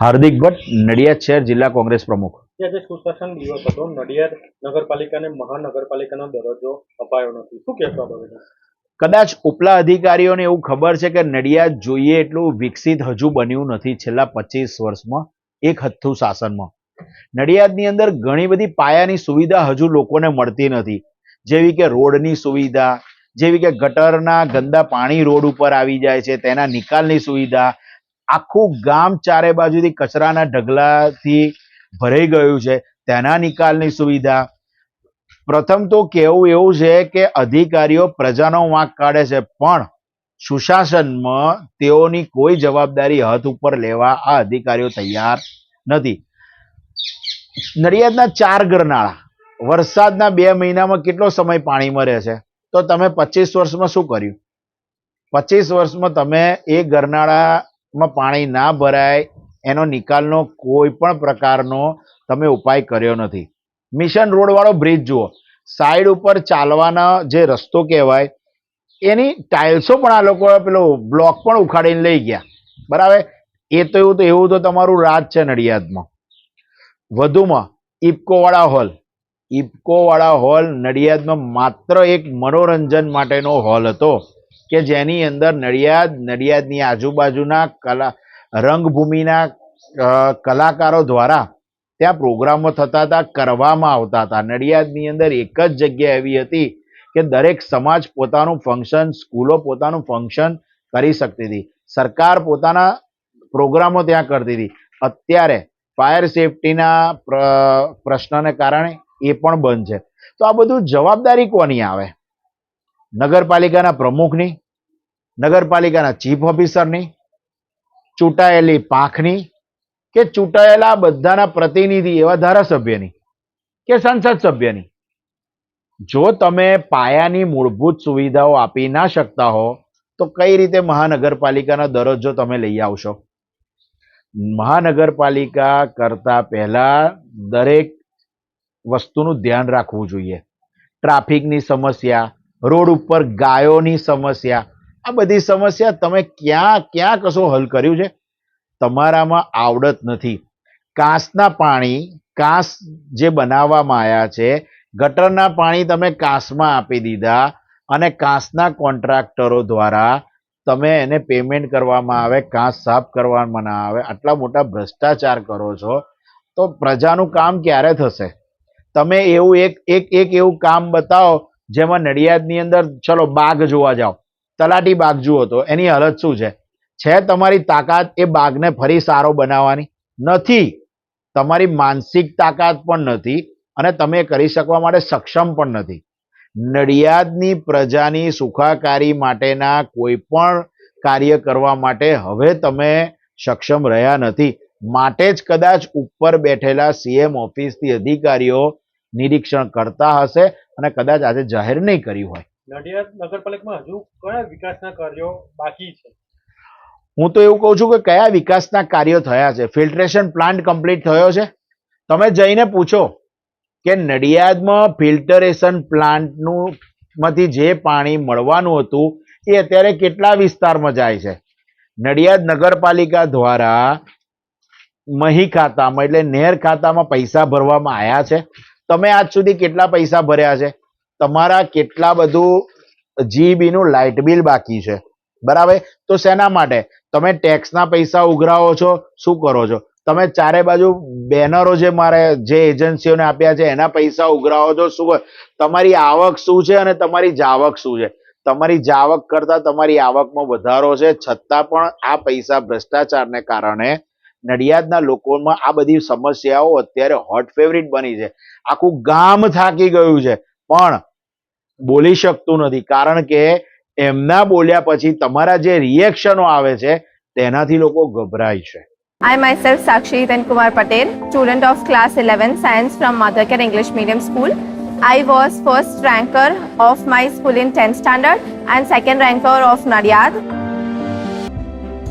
હાર્દિક ભટ્ટ નડિયાદ શહેર જિલ્લા કોંગ્રેસ પ્રમુખ. આજે સુશાસન દિવસ હતો નડિયાદ નગરપાલિકાને મહાનગરપાલિકાનો દરજ્જો અપાયો નથી. શું કહેશો આ કદાચ ઉપલા અધિકારીઓને એવું ખબર છે કે નડિયાદ જોઈએ એટલું વિકસિત હજુ બન્યું નથી છેલ્લા પચીસ વર્ષમાં એક હથ્થું શાસનમાં. નડિયાદની અંદર ઘણી બધી પાયાની સુવિધા હજુ લોકોને મળતી નથી. જેવી કે રોડની સુવિધા જેવી કે ગટરના ગંદા પાણી રોડ ઉપર આવી જાય છે તેના નિકાલની સુવિધા આખું ગામ ચારે બાજુથી કચરાના ઢગલાથી ભરાઈ ગયું છે. તેના નિકાલની સુવિધા. પ્રથમ તો કહેવું એવું છે કે અધિકારીઓ પ્રજાનો વાંક કાઢે છે, પણ સુશાસનમાં તેઓની કોઈ જવાબદારી હાથ ઉપર લેવા આ અધિકારીઓ તૈયાર નથી. નડિયાદના ચાર ગરનાળા. વરસાદના બે મહિનામાં કેટલો સમય પાણીમાં રહે છે? તો તમે પચીસ વર્ષમાં શું કર્યું? પચીસ વર્ષમાં તમે એ ગરનાળામાં પાણી ના ભરાય, એનો નિકાલનો કોઈ પણ પ્રકારનો તમે ઉપાય કર્યો નથી. મિશન રોડવાળો બ્રિજ જુઓ. સાઈડ ઉપર ચાલવાના જે રસ્તો કહેવાય, એની ટાઇલ્સો પણ આ લોકો પેલો બ્લોક પણ ઉખાડીને લઈ ગયા. બરાબર? એ તો એવું તો એવું તો તમારું રાજ છે નડિયાદમાં. વધુમાં ઇપકોવાળા હોલ. ઇપકોવાળા હોલ નડિયાદમાં માત્ર એક મનોરંજન માટેનો હોલ હતો. કે જેની અંદર નડિયાદ, નડિયાદની આજુબાજુના કલા, રંગભૂમિના કલાકારો દ્વારા ત્યાં પ્રોગ્રામો થતા હતા, કરવામાં આવતા હતા. નડિયાદની અંદર એક જ જગ્યા એવી હતી કે દરેક સમાજ પોતાનું ફંક્શન સ્કૂલો પોતાનું ફંક્શન કરી શકતી હતી. સરકાર પોતાના પ્રોગ્રામો ત્યાં કરતી હતી. અત્યારે ફાયર સેફટીના પ્ર- પ્રશ્નને કારણે એ પણ બંધ છે. તો આ બધું જવાબદારી કોની આવે? નગરપાલિકાના પ્રમુખની, નગરપાલિકાના ચીફ ઓફિસરની, ચૂંટાયેલી પાંખની કે ચૂંટાયેલા બધાના પ્રતિનિધિ એવા ધારાસભ્યની કે સંસદ સભ્યની. જો તમે પાયાની મૂળભૂત સુવિધાઓ આપી ના શકતા હો, તો કઈ રીતે મહાનગરપાલિકાનો દરજ્જો તમે લઈ આવશો? મહાનગરપાલિકા કરતા પહેલા દરેક વસ્તુનું ધ્યાન રાખવું જોઈએ. ટ્રાફિકની સમસ્યા રોડ ઉપર ગાયોની સમસ્યા. આ બધી સમસ્યા તમે ક્યાં ક્યાં કશો હલ કર્યું છે? તમારામાં આવડત નથી. કાંસના પાણી, કાંસ જે બનાવવામાં આવ્યા છે, ગટરના પાણી તમે કાંસમાં આપી દીધા અને કાંસના કોન્ટ્રાક્ટરો દ્વારા તમે એને પેમેન્ટ કરવામાં આવે, કાંસ સાફ કરવામાં ના આવે, આટલા મોટા ભ્રષ્ટાચાર કરો છો, તો પ્રજાનું કામ ક્યારે થશે? તમે એવું એક એક એક એવું કામ બતાવો જેમાં નડિયાદની અંદર ચલો બાગ જોવા જાઓ. તલાટી બાગ જુઓ તો એની હાલત શું છે? છે તમારી તાકાત એ બાગને ફરી સારો બનાવવાની. નથી. તમારી માનસિક તાકાત પણ નથી અને તમે કરી શકવા માટે સક્ષમ પણ નથી. નડિયાદની પ્રજાની સુખાકારી માટેના કોઈ પણ કાર્ય કરવા માટે હવે તમે સક્ષમ રહ્યા નથી. માટે જ કદાચ ઉપર બેઠેલા સીએમ ઓફિસથી અધિકારીઓ નિરીક્ષણ કરતા હશે અને કદાચ આજે જાહેર નહીં કર્યું હોય. નડિયાદ નગરપાલિકામાં હજુ કયા વિકાસના કાર્યો બાકી છે? હું તો એવું કહું છું કે કયા વિકાસના કાર્યો થયા છે? ફિલ્ટ્રેશન પ્લાન્ટ કમ્પ્લીટ થયો છે? તમે જઈને પૂછો કે નડિયાદમાં ફિલ્ટરેશન પ્લાન્ટનું માંથી જે પાણી મળવાનું હતું એ અત્યારે કેટલા વિસ્તારમાં જાય છે? નડિયાદ નગરપાલિકા દ્વારા મહી ખાતામાં એટલે નહેર ખાતામાં પૈસા ભરવામાં આવ્યા છે? તમે આજ સુધી કેટલા પૈસા ભર્યા છે? તમારા કેટલા બધું જીબી નું લાઇટ બિલ બાકી છે? બરાબર? તો શેના માટે? તમે ટેક્સના પૈસા ઉઘરાવો છો, શું કરો છો? તમે ચારે બાજુ બેનરો જે મારે, જે એજન્સીઓને આપ્યા છે, એના પૈસા ઉઘરાવો છો, શું? તમારી આવક શું છે અને તમારી જાવક શું છે? તમારી જાવક કરતા તમારી આવકમાં વધારો છે, છતાં પણ આ પૈસા ભ્રષ્ટાચારને કારણે નડિયાદના લોકોમાં આ બધી સમસ્યાઓ અત્યારે હોટ ફેવરિટ બની છે આખું ગામ થાકી ગયું છે પણ બોલી શકતું નથી કારણ કે એમના બોલ્યા પછી તમારા જે રિએક્શનો આવે છે તેનાથી લોકો ગભરાય છે I myself Sakshi Hitan Kumar Patel, student of class 11 science from Mothercare English Medium School. I was first ranker of my school in 10th standard and second ranker of Nadiad.